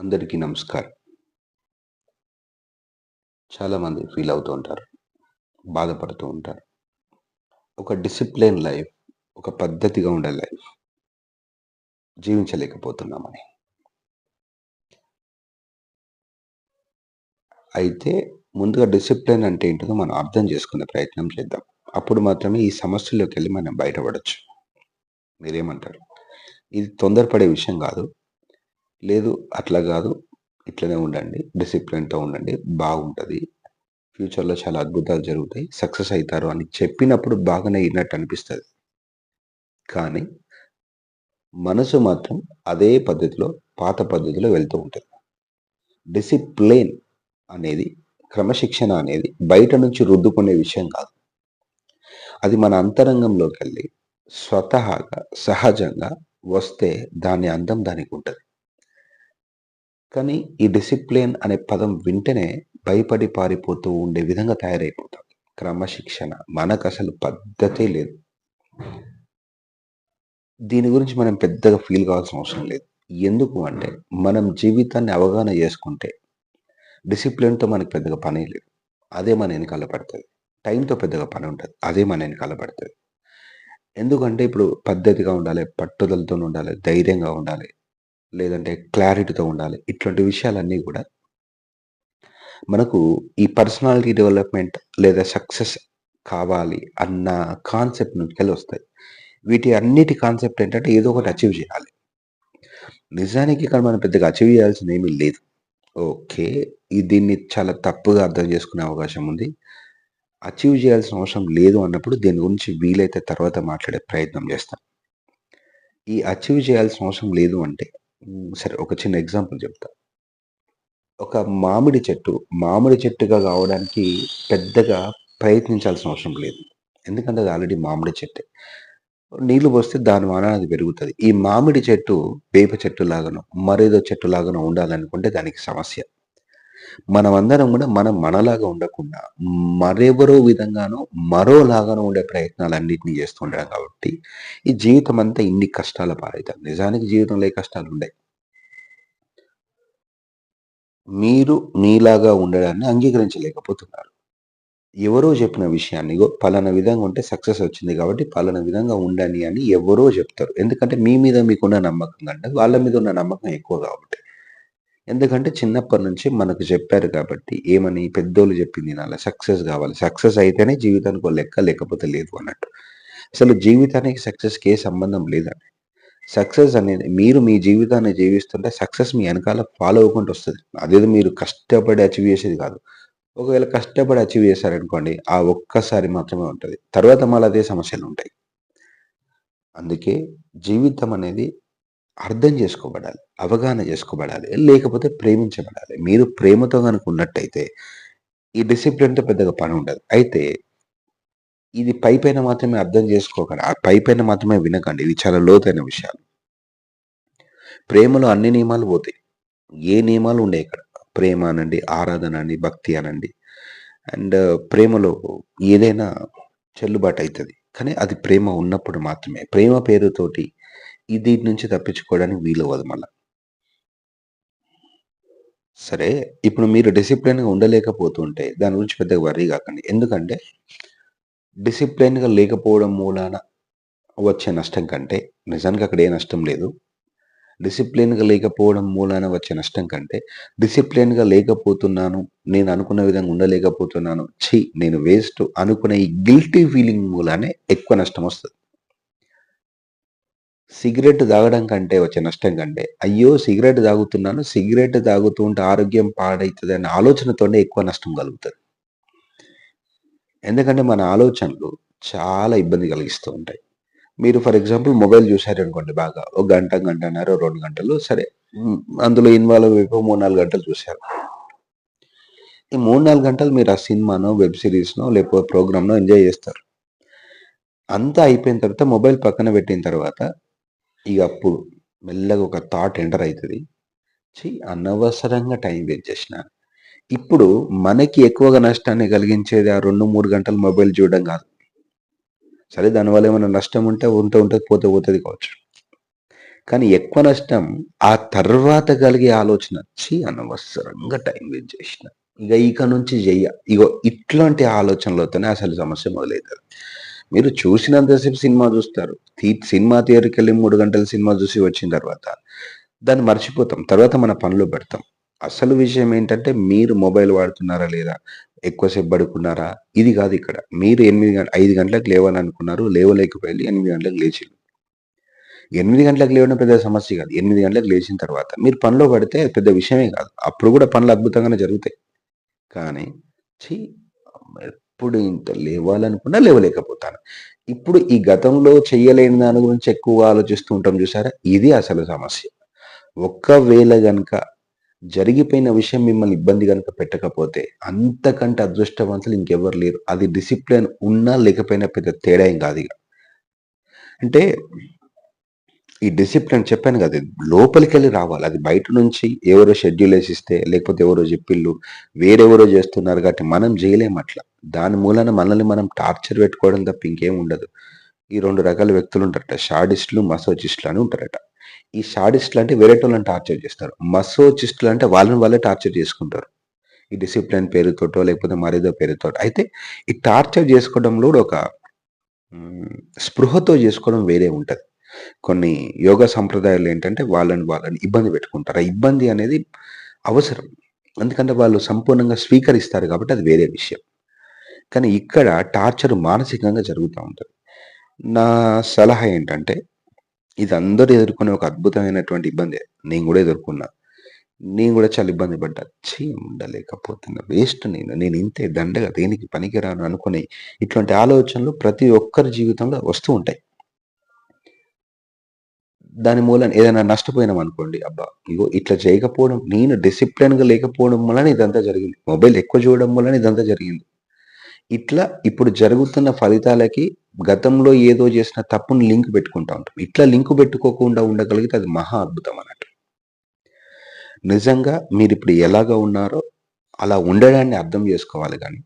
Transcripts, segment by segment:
అందరికీ నమస్కారం. చాలామంది ఫీల్ అవుతూ ఉంటారు. బాధపడుతూ ఉంటారు. ఒక డిసిప్లిన్ లైఫ్, ఒక పద్ధతిగా ఉండే లైఫ్ జీవించలేకపోతున్నామని. అయితే ముందుగా డిసిప్లిన్ అంటే ఏంటిదో మనం అర్థం చేసుకునే ప్రయత్నం చేద్దాం. అప్పుడు మాత్రమే ఈ సమస్యలోకెళ్ళి మనం బయటపడొచ్చు. మీరేమంటారు? ఇది తొందరపడే విషయం కాదు లేదు అట్లా కాదు ఇట్లనే ఉండండి. డిసిప్లిన్‌తో ఉండండి. బాగుంటుంది ఫ్యూచర్‌లో చాలా అద్భుతాలు జరుగుతాయి. సక్సెస్ అవుతారు అని చెప్పినప్పుడు బాగానే అయినట్టు అనిపిస్తుంది కానీ మనసు మాత్రం అదే పద్ధతిలో, పాత పద్ధతిలో వెళ్తూ ఉంటుంది డిసిప్లిన్ అనేది, క్రమశిక్షణ అనేది బయట నుంచి రుద్దుకునే విషయం కాదు. అది మన అంతరంగంలోకెళ్ళి స్వతహాగా, సహజంగా వస్తే దాని అందం దానికి ఉంటుంది కానీ ఈ డిసిప్లిన్ అనే పదం వింటేనే భయపడి పారిపోతూ ఉండే విధంగా తయారైపోతాం. క్రమశిక్షణ మనకసలు పద్ధతే లేదు. దీని గురించి మనం పెద్దగా ఫీల్ కావాల్సిన అవసరం లేదు. ఎందుకు అంటే మనం జీవితాన్ని అవగాహన చేసుకుంటే డిసిప్లిన్‌తో మనకు పెద్దగా పనే లేదు. అదే మన వెనకాల పడుతుంది టైంతో పెద్దగా పని ఉంటుంది అదే మన వెనకాల పడుతుంది ఎందుకంటే ఇప్పుడు పద్ధతిగా ఉండాలి, పట్టుదలతో ఉండాలి, ధైర్యంగా ఉండాలి. లేదంటే క్లారిటీతో ఉండాలి. ఇట్లాంటి విషయాలన్నీ కూడా మనకు ఈ పర్సనాలిటీ డెవలప్‌మెంట్ లేదా సక్సెస్ కావాలి అన్న కాన్సెప్ట్ నుంచి వస్తాయి వీటి అన్నిటి కాన్సెప్ట్ ఏంటంటే ఏదో ఒకటి అచీవ్ చేయాలి. నిజానికి ఇక్కడ మనం పెద్దగా అచీవ్ చేయాల్సిన ఏమీ లేదు. ఓకే. ఈ దీన్ని చాలా తప్పుగా అర్థం చేసుకునే అవకాశం ఉంది. అచీవ్ చేయాల్సిన అవసరం లేదు అన్నప్పుడు దీని గురించి వీలైతే తర్వాత మాట్లాడే ప్రయత్నం చేస్తాం ఈ అచీవ్ చేయాల్సిన అవసరం లేదు అంటే సరే ఒక చిన్న ఎగ్జాంపుల్ చెప్తా. ఒక మామిడి చెట్టు, మామిడి చెట్టుగా కావడానికి పెద్దగా ప్రయత్నించాల్సిన అవసరం లేదు. ఎందుకంటే అది ఆల్రెడీ మామిడి చెట్టే. నీళ్ళు పోస్తే దాని వలన అది పెరుగుతుంది ఈ మామిడి చెట్టు వేప చెట్టు లాగానో, మరేదో చెట్టు లాగానో ఉండాలనుకుంటే దానికి సమస్య. మనమందరం కూడా మనం మనలాగా ఉండకుండా మరెవరో విధంగానో, మరోలాగానో ఉండే ప్రయత్నాలన్నిటిని చేస్తూ ఉండడం కాబట్టి ఈ జీవితం అంతా ఇన్ని కష్టాల పాలవుతారు నిజానికి జీవితంలో ఏ కష్టాలుండయి. మీరు మీలాగా ఉండడాన్ని అంగీకరించలేకపోతున్నారు. ఎవరో చెప్పిన విషయాన్ని పలానా విధంగా ఉంటే సక్సెస్ వచ్చింది కాబట్టి పలానా విధంగా ఉండండి అని ఎవరో చెప్తారు. ఎందుకంటే మీ మీద మీకున్న నమ్మకం కంటే వాళ్ళ మీద ఉన్న నమ్మకం ఎక్కువ కాబట్టి. ఎందుకంటే చిన్నప్పటి నుంచి మనకు చెప్పారు కాబట్టి ఏమని పెద్దోళ్ళు చెప్పింది నాలా సక్సెస్ కావాలి. సక్సెస్ అయితేనే జీవితానికి ఒక లెక్క లేకపోతే లేదు అన్నట్టు. అసలు జీవితానికి సక్సెస్‌కి ఏ సంబంధం లేదండి. సక్సెస్ అనేది మీరు మీ జీవితాన్ని జీవిస్తుంటే సక్సెస్ మీ వెనకాల ఫాలో అవ్వకుండా వస్తుంది అదేదో మీరు కష్టపడి అచీవ్ చేసేది కాదు. ఒకవేళ కష్టపడి అచీవ్ చేశారనుకోండి ఆ ఒక్కసారి మాత్రమే ఉంటుంది తర్వాత మళ్ళీ అదే సమస్యలు ఉంటాయి అందుకే జీవితం అనేది అర్థం చేసుకోబడాలి. అవగాహన చేసుకోబడాలి. లేకపోతే ప్రేమించబడాలి. మీరు ప్రేమతో కనుక ఉన్నట్టయితే ఈ డిసిప్లిన్‌తో పెద్దగా పని ఉండదు. అయితే ఇది పైపైన మాత్రమే అర్థం చేసుకోకండి. ఆ పైపైన మాత్రమే వినకండి. ఇది చాలా లోతైన విషయాలు. ప్రేమలో అన్ని నియమాలు పోతాయి. ఏ నియమాలు ఉన్నాయి ఇక్కడ. ప్రేమ అనండి, ఆరాధన అనండి, భక్తి అనండి. అండ్ ప్రేమలో ఏదైనా చెల్లుబాటు అవుతుంది కానీ అది ప్రేమ ఉన్నప్పుడు మాత్రమే. ప్రేమ పేరుతోటి ఈ దీని నుంచి తప్పించుకోవడానికి వీలవ్వదు మళ్ళీ సరే ఇప్పుడు మీరు డిసిప్లిన్‌గా ఉండలేకపోతుంటే దాని గురించి పెద్దగా వర్రీ కాకండి. ఎందుకంటే డిసిప్లిన్‌గా లేకపోవడం మూలాన వచ్చే నష్టం కంటే నిజానికి అక్కడ ఏ నష్టం లేదు. డిసిప్లిన్‌గా లేకపోవడం మూలాన వచ్చే నష్టం కంటే డిసిప్లిన్‌గా లేకపోతున్నాను. నేను అనుకున్న విధంగా ఉండలేకపోతున్నాను. ఛీ! నేను వేస్ట్ అనుకునే ఈ గిల్టీ ఫీలింగ్ మూలానే ఎక్కువ నష్టం వస్తుంది సిగరెట్ తాగడం కంటే వచ్చే నష్టం కంటే అయ్యో! సిగరెట్ తాగుతున్నాను. సిగరెట్ తాగుతూ ఉంటే ఆరోగ్యం పాడైతది అనే ఆలోచనతోనే ఎక్కువ నష్టం కలుగుతుంది ఎందుకంటే మన ఆలోచనలు చాలా ఇబ్బంది కలిగిస్తూ ఉంటాయి. మీరు ఫర్ ఎగ్జాంపుల్ మొబైల్ చూసారనుకోండి బాగా. ఒక గంట, గంటన్నర, రెండు గంటలు సరే అందులో ఇన్వాల్వ్ అయిపోయి 3, 4 గంటలు చూశారు ఈ 3, 4 గంటలు మీరు ఆ సినిమానో, వెబ్ సిరీస్నో లేకపోతే ప్రోగ్రామ్‌నో ఎంజాయ్ చేస్తారు. అంతా అయిపోయిన తర్వాత మొబైల్ పక్కన పెట్టిన తర్వాత ఇక అప్పుడు మెల్లగా ఒక థాట్ ఎంటర్ అవుతుంది చి అనవసరంగా టైం వేస్ట్ చేసినా. ఇప్పుడు మనకి ఎక్కువగా నష్టాన్ని కలిగించేది ఆ 2, 3 గంటలు మొబైల్ చూడడం కాదు. సరే దానివల్ల ఏమైనా నష్టం ఉంటే ఉంటే ఉంటుంది పోతే పోతుంది కావచ్చు. కానీ ఎక్కువ నష్టం ఆ తర్వాత కలిగే ఆలోచన ఛీ అనవసరంగా టైం వేస్ట్ చేసిన ఇక ఇక నుంచి చెయ్య ఇగో ఇట్లాంటి ఆలోచనలతోనే అసలు సమస్య మొదలవుతుంది మీరు చూసినంతసేపు సినిమా చూస్తారు. థీ- సినిమా థియేటర్కి వెళ్ళి మూడు గంటల సినిమా చూసి వచ్చిన తర్వాత దాన్ని మర్చిపోతాం. తర్వాత మన పనులు పెడతాం. అసలు విషయం ఏంటంటే మీరు మొబైల్ వాడుతున్నారా లేదా? ఎక్కువసేపు పడుకున్నారా? ఇది కాదు ఇక్కడ. మీరు ఎనిమిది గంట ఐదు గంటలకు లేవని అనుకున్నారు లేవలేకపోయి ఎనిమిది గంటలకు లేచి ఎనిమిది గంటలకు లేవడం పెద్ద సమస్య కాదు. ఎనిమిది గంటలకు లేచిన తర్వాత మీరు పనిలో పడితే పెద్ద విషయమే కాదు. అప్పుడు కూడా పనులు అద్భుతంగానే జరుగుతాయి. కానీ చీ ఎప్పుడు ఇంత లేవాలనుకున్నా లేవలేకపోతాను. ఇప్పుడు ఈ గతంలో చెయ్యలేని దాని గురించి ఎక్కువగా ఆలోచిస్తూ ఉంటాం చూసారా? ఇది అసలు సమస్య. ఒక్కవేళ గనక జరిగిపోయిన విషయం మిమ్మల్ని ఇబ్బంది కనుక పెట్టకపోతే అంతకంటే అదృష్టవంతులు ఇంకెవరు లేరు. అది డిసిప్లిన్ ఉన్నా లేకపోయినా పెద్ద తేడా ఏం కాదు ఇక. అంటే ఈ డిసిప్లిన్ చెప్పాను కదా లోపలికి వెళ్ళి రావాలి. అది బయట నుంచి ఎవరో షెడ్యూల్ వేసిస్తే లేకపోతే ఎవరో చెప్పిళ్ళు వేరెవరో చేస్తున్నారు కాబట్టి మనం చేయలేం అట్లా. దాని మూలన మనల్ని మనం టార్చర్ పెట్టుకోవడం తప్ప ఇంకేం ఉండదు. ఈ రెండు రకాల వ్యక్తులు ఉంటారట. షాడిస్టులు మసోచిస్టులు అని ఉంటారట. ఈ షాడిస్టులు అంటే వేరే వాళ్ళని టార్చర్ చేస్తారు. మసోచిస్టులు అంటే వాళ్ళని వాళ్ళే టార్చర్ చేసుకుంటారు. ఈ డిసిప్లిన్ పేరుతోటో లేకపోతే మరేదో పేరుతో అయితే ఈ టార్చర్ చేసుకోవడంలో ఒక స్పృహతో చేసుకోవడం వేరే ఉంటుంది. కొన్ని యోగా సంప్రదాయాలు ఏంటంటే వాళ్ళని వాళ్ళని ఇబ్బంది పెట్టుకుంటారు. ఆ ఇబ్బంది అనేది అవసరం. ఎందుకంటే వాళ్ళు సంపూర్ణంగా స్వీకరిస్తారు కాబట్టి అది వేరే విషయం. కానీ ఇక్కడ టార్చర్ మానసికంగా జరుగుతూ ఉంటుంది. నా సలహా ఏంటంటే ఇది అందరూ ఎదుర్కొనే ఒక అద్భుతమైనటువంటి ఇబ్బంది. నేను కూడా ఎదుర్కొన్నా. నేను కూడా చాలా ఇబ్బంది పడ్డా. చీ ఉండలేకపోతున్నా. వేస్ట్ నేను. నేను ఇంతే దండగా దేనికి పనికిరాను అనుకుని ఇట్లాంటి ఆలోచనలు ప్రతి ఒక్కరి జీవితంలో వస్తూ ఉంటాయి. దాని మూలన ఏదైనా నష్టపోయినాం అనుకోండి అబ్బా ఇగో ఇట్లా చేయకపోవడం నేను డిసిప్లిన్గా లేకపోవడం వలన ఇదంతా జరిగింది. మొబైల్ ఎక్కువ చూడడం వలన ఇదంతా జరిగింది. ఇట్లా ఇప్పుడు జరుగుతున్న ఫలితాలకి గతంలో ఏదో చేసిన తప్పుని లింక్ పెట్టుకుంటా ఉంటాం. ఇట్లా లింక్ పెట్టుకోకుండా ఉండగలిగితే అది మహా అద్భుతం అన్నట్టు. నిజంగా మీరు ఇప్పుడు ఎలాగా ఉన్నారో అలా ఉండడాన్ని అర్థం చేసుకోవాలి కానీ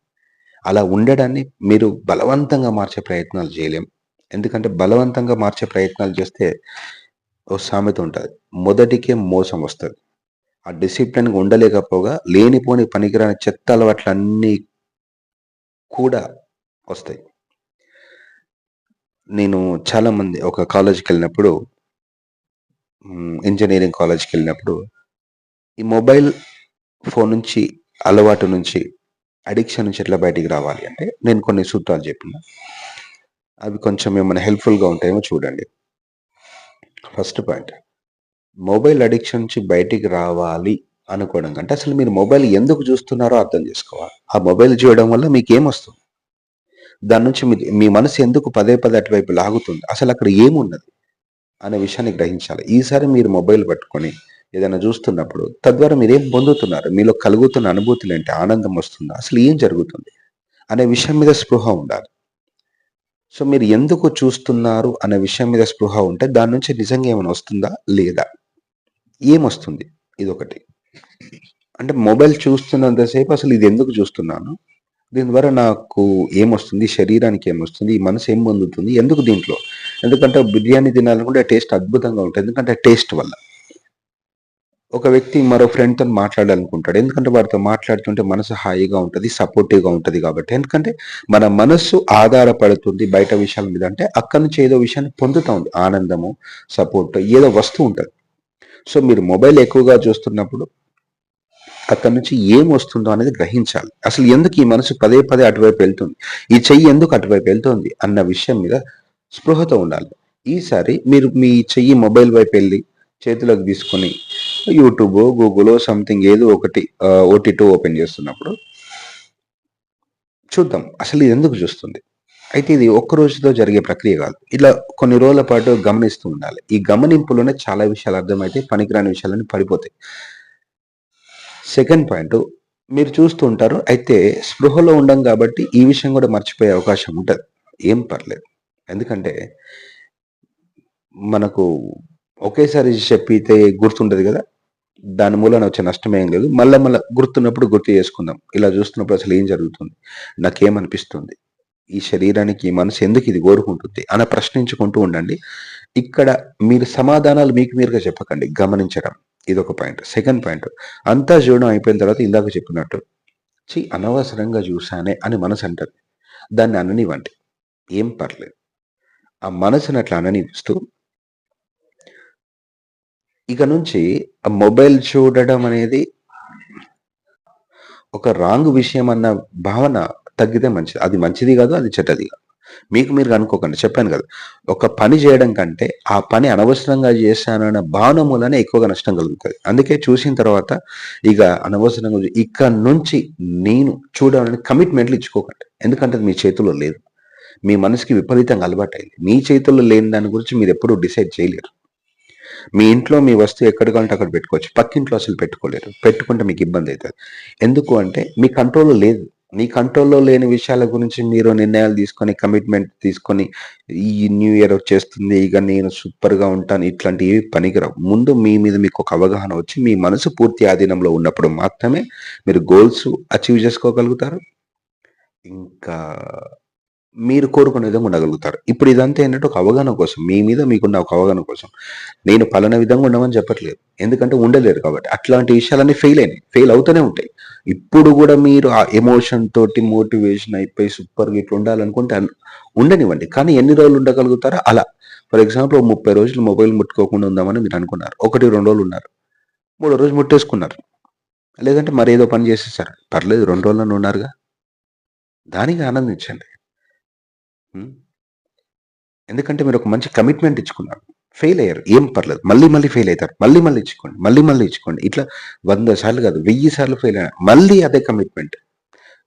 అలా ఉండడాన్ని మీరు బలవంతంగా మార్చే ప్రయత్నాలు చేయలేం. ఎందుకంటే బలవంతంగా మార్చే ప్రయత్నాలు చేస్తే ఓ సామెత ఉంటుంది. మొదటికే మోసం వస్తుంది. ఆ డిసిప్లిన్గా ఉండలేకపోగా లేనిపోని పనికిరాని చెత్త అలవాట్లన్నీ కూడా వస్తాయి. నేను చాలామంది ఒక కాలేజ్కి వెళ్ళినప్పుడు ఇంజనీరింగ్ కాలేజ్కి వెళ్ళినప్పుడు ఈ మొబైల్ ఫోన్ నుంచి అలవాటు నుంచి అడిక్షన్ నుంచి ఎట్లా బయటికి రావాలి అంటే నేను కొన్ని సూత్రాలు చెప్పిన. అవి కొంచెం ఏమైనా హెల్ప్ఫుల్గా ఉంటాయేమో చూడండి. First point. మొబైల్ అడిక్షన్ నుంచి బయటికి రావాలి అనుకోవడం కంటే అసలు మీరు మొబైల్ ఎందుకు చూస్తున్నారో అర్థం చేసుకోవాలి. ఆ మొబైల్ చూడడం వల్ల మీకు ఏమొస్తుంది దాని నుంచి మీ మీ మనసు ఎందుకు పదే పదే అటువైపు లాగుతుంది? అసలు అక్కడ ఏమున్నది? అనే విషయాన్ని గ్రహించాలి. ఈసారి మీరు మొబైల్ పట్టుకొని ఏదైనా చూస్తున్నప్పుడు తద్వారా మీరు ఏం పొందుతున్నారు? మీలో కలుగుతున్న అనుభూతులు ఏంటి? ఆనందం వస్తుందా? అసలు ఏం జరుగుతుంది? అనే విషయం మీద స్పృహ ఉండాలి. సో మీరు ఎందుకు చూస్తున్నారు అనే విషయం మీద స్పృహ ఉంటే దాని నుంచి నిజంగా ఏమైనా వస్తుందా? లేదా? ఏమొస్తుంది? ఇది ఒకటి అంటే మొబైల్ చూస్తున్నంతసేపు అసలు ఇది ఎందుకు చూస్తున్నాను? దీని ద్వారా నాకు ఏమొస్తుంది? శరీరానికి ఏమొస్తుంది? ఈ మనసు ఏం పొందుతుంది? ఎందుకు దీంట్లో? ఎందుకంటే బిర్యానీ తినాలనుకుంటే టేస్ట్ అద్భుతంగా ఉంటుంది. ఎందుకంటే టేస్ట్ వల్ల. ఒక వ్యక్తి మరో ఫ్రెండ్తో మాట్లాడాలనుకుంటాడు. ఎందుకంటే వారితో మాట్లాడుతుంటే మనసు హాయిగా ఉంటుంది సపోర్టివ్గా ఉంటుంది కాబట్టి. ఎందుకంటే మన మనస్సు ఆధారపడుతుంది బయట విషయాల మీద. అంటే అక్కడి నుంచి ఏదో విషయాన్ని పొందుతూ ఉంది. ఆనందము సపోర్ట్ ఏదో వస్తూ ఉంటుంది. సో మీరు మొబైల్ ఎక్కువగా చూస్తున్నప్పుడు అక్కడి నుంచి ఏం వస్తుందో అనేది గ్రహించాలి. అసలు ఎందుకు ఈ మనసు పదే పదే అటువైపు వెళ్తుంది? ఈ చెయ్యి ఎందుకు అటువైపు వెళ్తుంది? అన్న విషయం మీద స్పృహతో ఉండాలి. ఈసారి మీరు మీ చెయ్యి మొబైల్ వైపు వెళ్ళి చేతిలోకి తీసుకొని యూట్యూబ్ గూగుల్ సంథింగ్ ఏదో ఒకటి ఓటీటీ ఓపెన్ చేస్తున్నప్పుడు చూద్దాం. అసలు ఇది ఎందుకు చూస్తుంది? అయితే ఇది ఒక్క రోజుతో జరిగే ప్రక్రియ కాదు. ఇలా కొన్ని రోజుల పాటు గమనిస్తూ ఉండాలి. ఈ గమనింపులోనే చాలా విషయాలు అర్థమైతే పనికిరాని విషయాలన్నీ పడిపోతాయి. సెకండ్ పాయింట్ మీరు చూస్తూ ఉంటారు అయితే స్పృహలో ఉండం కాబట్టి ఈ విషయం కూడా మర్చిపోయే అవకాశం ఉంటుంది. ఏం పర్లేదు. ఎందుకంటే మనకు ఒకేసారి చెప్పితే గుర్తుండదు కదా. దాని మూలన వచ్చే నష్టం ఏం లేదు. మళ్ళీ మళ్ళీ గుర్తున్నప్పుడు గుర్తు చేసుకుందాం. ఇలా చూస్తున్నప్పుడు అసలు ఏం జరుగుతుంది? నాకేమనిపిస్తుంది? ఈ శరీరానికి ఈ మనసు ఎందుకు ఇది కోరుకుంటుంది? అని ప్రశ్నించుకుంటూ ఉండండి. ఇక్కడ మీరు సమాధానాలు మీకు మీరుగా చెప్పకండి. గమనించడం. ఇది ఒక పాయింట్. Second point. అంతా చూడడం అయిపోయిన తర్వాత ఇందాక చెప్పినట్టు చి అనవసరంగా చూసానే అని మనసు అంటది. దాన్ని అననివ్వండి. ఏం పర్లేదు. ఆ మనసుని అట్లా అననిస్తూ ఇక నుంచి ఆ మొబైల్ చూడడం అనేది ఒక రాంగ్ విషయం అన్న భావన తగ్గితే మంచిది. అది మంచిది కాదు అది చెడ్డది కాదు. మీకు మీరు అనుకోకండి చెప్పాను కదా. ఒక పని చేయడం కంటే ఆ పని అనవసరంగా చేశానన్న భావన మూలనే ఎక్కువగా నష్టం కలుగుతుంది. అందుకే చూసిన తర్వాత ఇక అనవసరంగా ఇక్కడ నుంచి నేను చూడాలని కమిట్మెంట్లు ఇచ్చుకోకండి. ఎందుకంటే అది మీ చేతుల్లో లేదు. మీ మనసుకి విపరీతంగా అలవాటు అయింది మీ చేతుల్లో లేని దాని గురించి మీరు ఎప్పుడూ డిసైడ్ చేయలేరు. మీ ఇంట్లో మీ వస్తువు ఎక్కడ కావాలంటే అక్కడ పెట్టుకోవచ్చు. పక్కింట్లో అసలు పెట్టుకోలేరు. పెట్టుకుంటే మీకు ఇబ్బంది అవుతుంది. ఎందుకు అంటే మీ కంట్రోల్లో లేదు. మీ కంట్రోల్లో లేని విషయాల గురించి మీరు నిర్ణయాలు తీసుకొని కమిట్మెంట్ తీసుకొని ఈ న్యూ ఇయర్ వచ్చేస్తుంది ఇక నేను సూపర్గా ఉంటాను ఇట్లాంటివి పనికిరావు. ముందు మీ మీద మీకు ఒక అవగాహన వచ్చి మీ మనసు పూర్తి ఆధీనంలో ఉన్నప్పుడు మాత్రమే మీరు గోల్స్ అచీవ్ చేసుకోగలుగుతారు. ఇంకా మీరు కోరుకునే విధంగా ఉండగలుగుతారు. ఇప్పుడు ఇదంతా ఏంటంటే ఒక అవగాహన కోసం మీ మీద మీకున్న ఒక అవగాహన కోసం. నేను పలానా విధంగా ఉండమని చెప్పట్లేదు. ఎందుకంటే ఉండలేరు కాబట్టి. అట్లాంటి విషయాలన్నీ ఫెయిల్ అయినాయి. ఫెయిల్ అవుతూనే ఉంటాయి. ఇప్పుడు కూడా మీరు ఆ ఎమోషన్ తోటి మోటివేషన్ అయిపోయి సూపర్గా ఇట్లా ఉండాలనుకుంటే ఉండనివ్వండి. కానీ ఎన్ని రోజులు ఉండగలుగుతారో? అలా. ఫర్ ఎగ్జాంపుల్ ముప్పై రోజులు మొబైల్ ముట్టుకోకుండా ఉందామని మీరు అనుకున్నారు. ఒకటి రెండు రోజులు ఉన్నారు. మూడో రోజు ముట్టేసుకున్నారు. లేదంటే మరేదో పని చేసేసారు. పర్లేదు రెండు రోజులను ఉన్నారుగా. దానికి ఆనందించండి. ఎందుకంటే మీరు ఒక మంచి కమిట్మెంట్ ఇచ్చుకున్నారు ఫెయిల్ అయ్యారు. ఏం పర్లేదు. మళ్ళీ మళ్ళీ ఫెయిల్ అవుతారు. మళ్ళీ మళ్ళీ ఇచ్చుకోండి. మళ్ళీ మళ్ళీ ఇచ్చుకోండి. ఇట్లా వంద సార్లు కాదు వెయ్యి సార్లు ఫెయిల్ అయినా మళ్ళీ అదే కమిట్మెంట్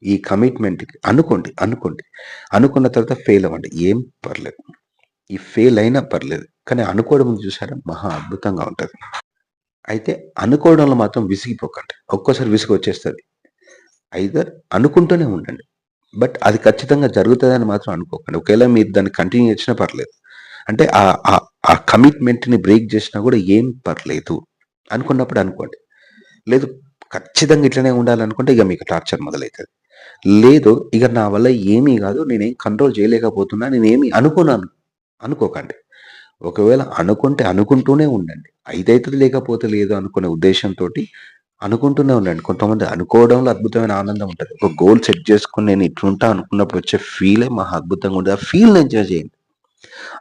ఈ కమిట్మెంట్కి అనుకోండి అనుకోండి. అనుకున్న తర్వాత ఫెయిల్ అవ్వండి. ఏం పర్లేదు. ఈ ఫెయిల్ అయినా పర్లేదు. కానీ అనుకోవడం చూసారా? మహా అద్భుతంగా ఉంటుంది. అయితే అనుకోవడంలో మాత్రం విసిగిపోకండి. ఒక్కోసారి విసిగి వచ్చేస్తుంది. ఐదర్ అనుకుంటూనే ఉండండి. బట్ అది ఖచ్చితంగా జరుగుతుందని మాత్రం అనుకోకండి. ఒకవేళ మీరు దాన్ని కంటిన్యూ చేసినా పర్లేదు. అంటే ఆ ఆ- కమిట్మెంట్ని బ్రేక్ చేసినా కూడా ఏం పర్లేదు. అనుకున్నప్పుడు అనుకోండి. లేదు ఖచ్చితంగా ఇట్లనే ఉండాలనుకుంటే ఇక మీకు టార్చర్ మొదలవుతుంది లేదు ఇక నా వల్ల ఏమీ కాదు నేనేం కంట్రోల్ చేయలేకపోతున్నా నేనేమి అనుకున్నాను అనుకోకండి. ఒకవేళ అనుకుంటే అనుకుంటూనే ఉండండి. అయితేతుంది లేకపోతే లేదు అనుకునే ఉద్దేశంతో అనుకుంటూనే ఉండండి. కొంతమంది అనుకోవడంలో అద్భుతమైన ఆనందం ఉంటుంది. ఒక గోల్ సెట్ చేసుకుని నేను ఇట్లుంటా అనుకున్నప్పుడు వచ్చే ఫీలే మహా అద్భుతంగా ఉంటుంది. ఆ ఫీల్ ఎంజాయ్ చేయండి.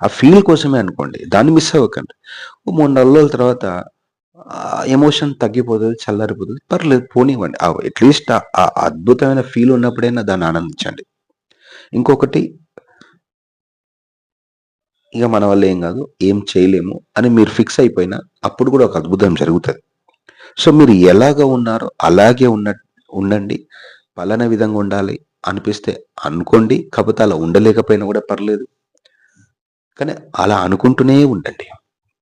ఆ ఫీల్ కోసమే అనుకోండి. దాన్ని మిస్ అవ్వకండి. మూడు నెలల తర్వాత ఎమోషన్ తగ్గిపోతుంది చల్లారిపోతుంది. పర్లేదు పోనివ్వండి. అట్లీస్ట్ ఆ అద్భుతమైన ఫీల్ ఉన్నప్పుడైనా దాన్ని ఆనందించండి. ఇంకొకటి ఇక మన వల్ల ఏం కాదు ఏం చేయలేము అని మీరు ఫిక్స్ అయిపోయినా అప్పుడు కూడా ఒక అద్భుతం జరుగుతుంది. సో మీరు ఎలాగ ఉన్నారో అలాగే ఉన్న ఉండండి. పలానా విధంగా ఉండాలి అనిపిస్తే అనుకోండి. కాకపోతే అలా ఉండలేకపోయినా కూడా పర్లేదు. కానీ అలా అనుకుంటూనే ఉండండి.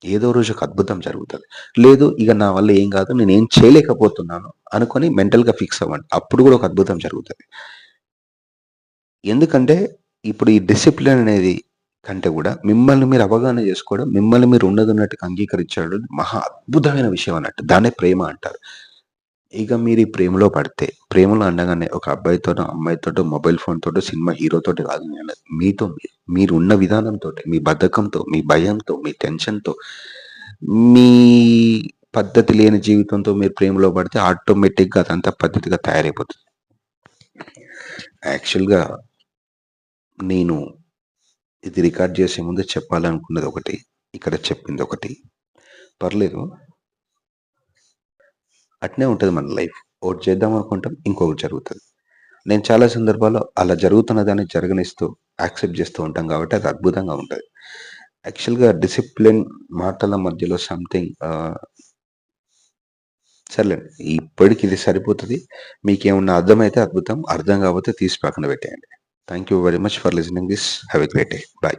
ఏదో రోజు ఒక అద్భుతం జరుగుతుంది. లేదు ఇక నా వల్ల ఏం కాదు నేను ఏం చేయలేకపోతున్నాను అనుకొని మెంటల్గా ఫిక్స్ అవ్వండి. అప్పుడు కూడా ఒక అద్భుతం జరుగుతుంది. ఎందుకంటే ఇప్పుడు ఈ డిసిప్లిన్ అనేది కంటే కూడా మిమ్మల్ని మీరు అవగాహన చేసుకోవడం మిమ్మల్ని మీరు ఉన్నది ఉన్నట్టుగా అంగీకరించడం మహా అద్భుతమైన విషయం అన్నట్టు. దాన్నే ప్రేమ అంటారు. ఇక మీరు ఈ ప్రేమలో పడితే ప్రేమలో అనగానే ఒక అబ్బాయితోనో అమ్మాయితోటో మొబైల్ ఫోన్తో సినిమా హీరోతోటి కాదు నేను. మీతో మీరు మీరు ఉన్న విధానంతో మీ బద్ధకంతో మీ భయంతో మీ టెన్షన్తో మీ పద్ధతి లేని జీవితంతో మీరు ప్రేమలో పడితే ఆటోమేటిక్గా అదంతా పద్ధతిగా తయారైపోతుంది. యాక్చువల్గా నేను ఇది రికార్డ్ చేసే ముందు చెప్పాలనుకున్నది ఒకటి ఇక్కడ చెప్పింది ఒకటి. పర్లేదు. అట్నే ఉంటుంది మన లైఫ్. ఒకటి చేద్దాం అనుకుంటాం ఇంకొకటి జరుగుతుంది. నేను చాలా సందర్భాల్లో అలా జరుగుతున్నదాన్ని జరగనిస్తూ యాక్సెప్ట్ చేస్తూ ఉంటాం కాబట్టి అది అద్భుతంగా ఉంటుంది. యాక్చువల్గా డిసిప్లిన్ మాటల మధ్యలో సంథింగ్ సర్లేండి ఇప్పటికి ఇది సరిపోతుంది. మీకేమన్నా అర్థమైతే అద్భుతం అర్థం కాకపోతే తీసి పక్కన పెట్టేయండి. Thank you very much for listening this. Have a great day. Bye.